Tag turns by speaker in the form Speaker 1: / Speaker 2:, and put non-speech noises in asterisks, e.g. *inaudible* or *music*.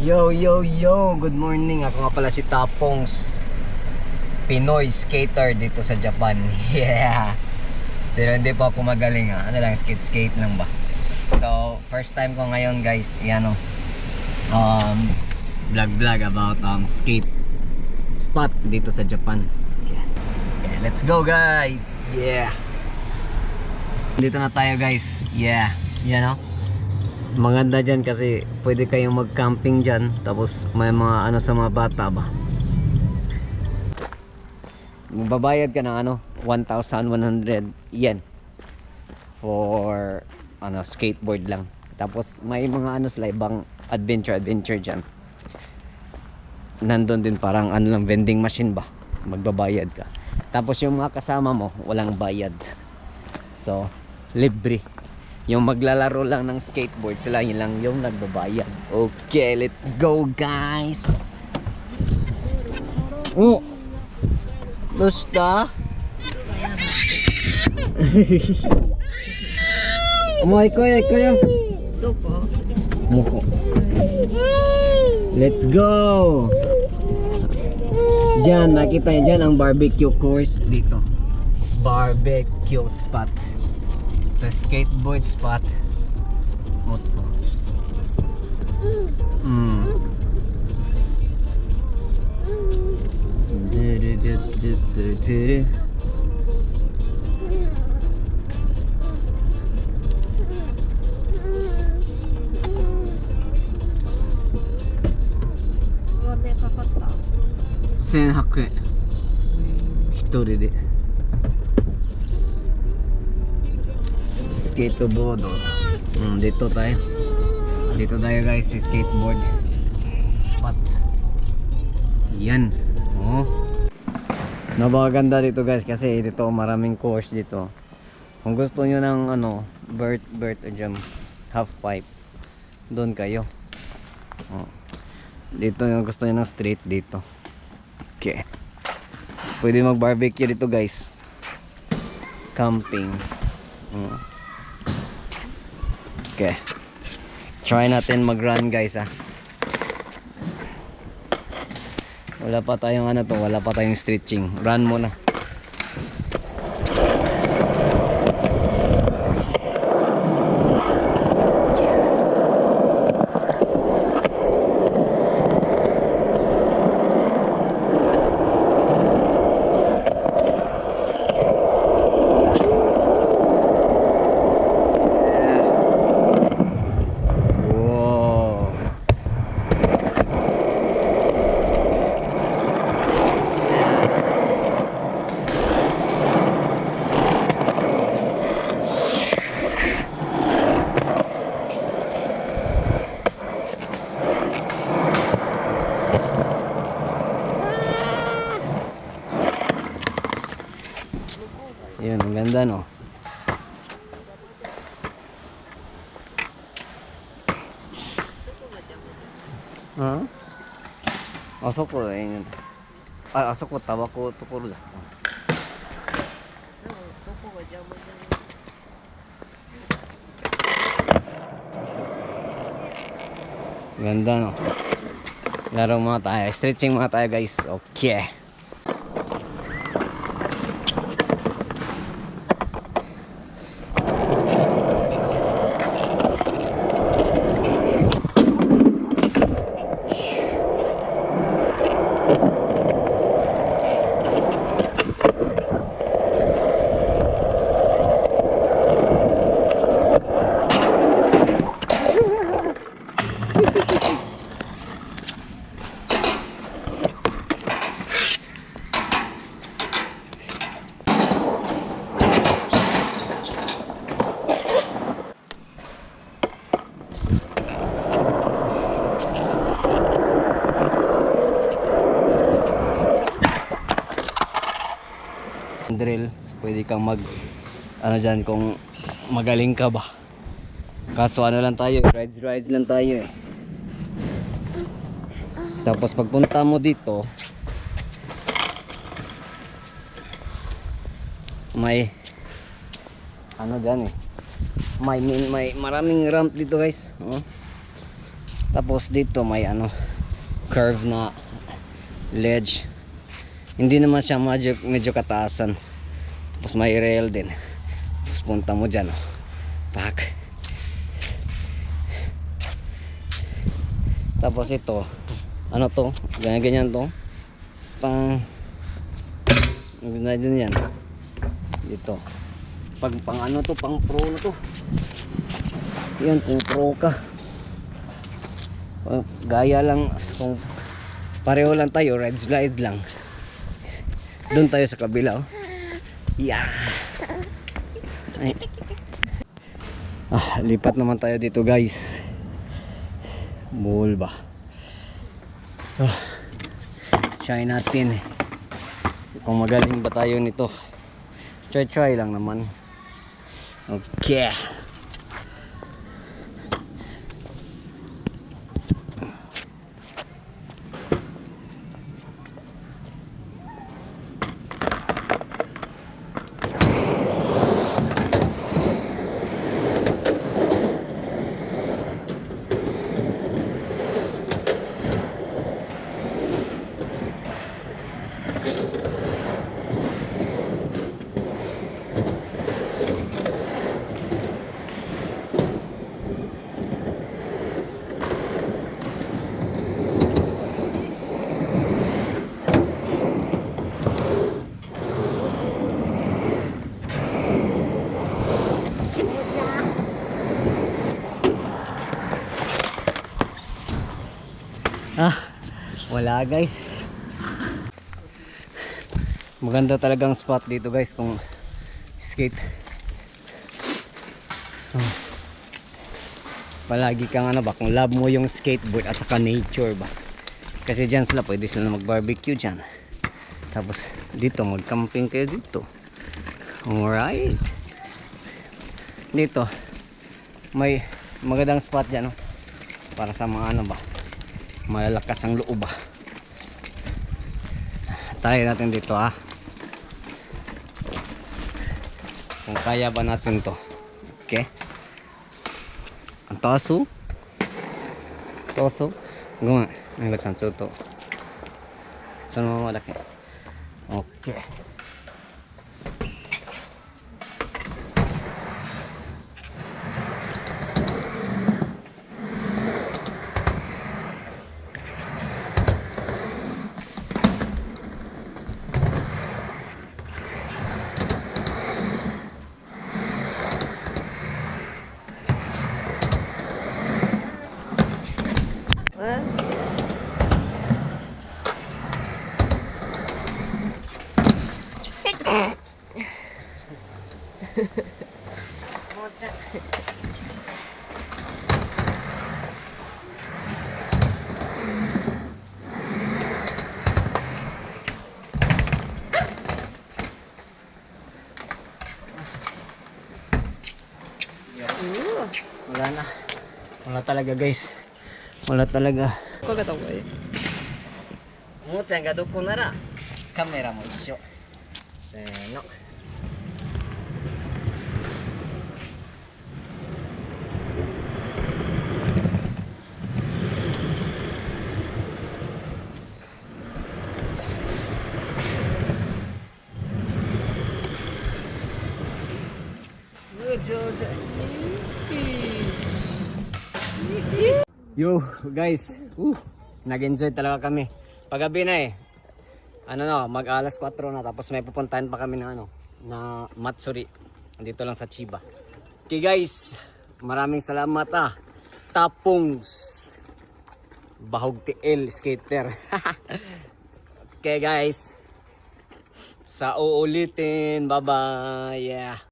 Speaker 1: Yo, yo, yo! Good morning! Ako nga pala si Tapongs Pinoy skater dito sa Japan. *laughs* Yeah! Pero hindi pa ako magaling ha. Ano lang, skate-skate lang ba? So, first time ko ngayon guys, yan o. Um, vlog-vlog about um, skate spot dito sa Japan. Okay. Okay, let's go guys! Yeah! Dito na tayo guys. Yeah! Yan o. Maganda dyan kasi pwede kayong mag-camping dyan. Tapos may mga ano sa mga bata ba. Magbabayad ka ng ano, 1,100 yen for ano, skateboard lang. Tapos may mga ano sila ibang adventure adventure dyan. Nandun din parang ano lang vending machine ba. Magbabayad ka. Tapos yung mga kasama mo, walang bayad. So, libre. Yung maglalaro lang ng skateboard, sila yun lang yung nagbabayad. Okay, let's go guys! Oh! Basta? Mo ikaw ya, ikaw ya. Muko. Let's go! Diyan, nakita niyo dyan ang barbecue course dito. Barbecue spot It's a skateboard spot. What? Mm. Do do do do do do. $1,800 円一人で。Skateboard hmm, dito tayo. Dito tayo guys skateboard. Spot. Yan oh. Napakaganda dito guys kasi dito maraming course dito. Kung gusto nyo ng ano Bert Bert Jam half pipe doon kayo. Oh. dito yung gusto nyo ng street dito. Okay. Pwede mag barbecue dito guys. Camping. Mm. Okay. Try natin mag-run guys ah. Wala pa tayong ano to, wala pa tayong stretching. Run muna. Ang ganda no. Ha? あそこだよ。あ、あそこタバコところだ。Ganda no. Laro muna tayo. Stretching muna tayo guys. Okay. Kang mag ano dyan kung magaling ka ba kaso ano lang tayo rides rides lang tayo eh tapos pagpunta mo dito may ano dyan eh may, may, may maraming ramp dito guys oh. Tapos dito may ano, curve na ledge. Hindi naman siya medyo, medyo kataasan. Tapos may rail din. Tapos punta mo dyan. Oh. Pak. Tapos ito, ano to? Ganyan-ganyan to. Pang na din yan. Dito. Pag pang ano to, pang pro na to. Yan, kung pro ka. Oh, Gaya lang, kung pareho lang tayo, red slide lang. Doon tayo sa kabila, oh. Yeah. Ay. Ah, lipat naman tayo dito, guys. Bull ba? Ah, try natin. Kung magaling ba tayo nito. Try try lang naman. Okay. Ah, wala guys. Maganda talagang spot dito guys kung skate. Oh. Palagi kang ano ba, kung love mo yung skateboard at saka nature ba. Kasi dyan sila, pwede sila mag-barbecue dyan. Tapos dito, mag-camping kayo dito. Alright. Dito, may magandang spot dyan. Oh, para sa mga ano ba, malalakas ang loob ah. Try natin dito ah. Kung kaya ba natin to. Okay. Ang taso. Taso. Guma. Ang gatsan to. Saan mo malaki? Okay. Wala talaga guys. Wala talaga.
Speaker 2: かけた方がいい
Speaker 1: ももちゃんがどこならカメラも一緒せーの上手 Yo, guys. Uh, nag-enjoy talaga kami. Paggabi na eh. Ano no, mag alas 4 na tapos may pupuntahan pa kami na ano, na Matsuri. Dito lang sa Chiba. Okay guys, maraming salamat ah. Tapongs. Bahog TL skater. *laughs* okay guys. Sa uulitin. Bye-bye. Yeah.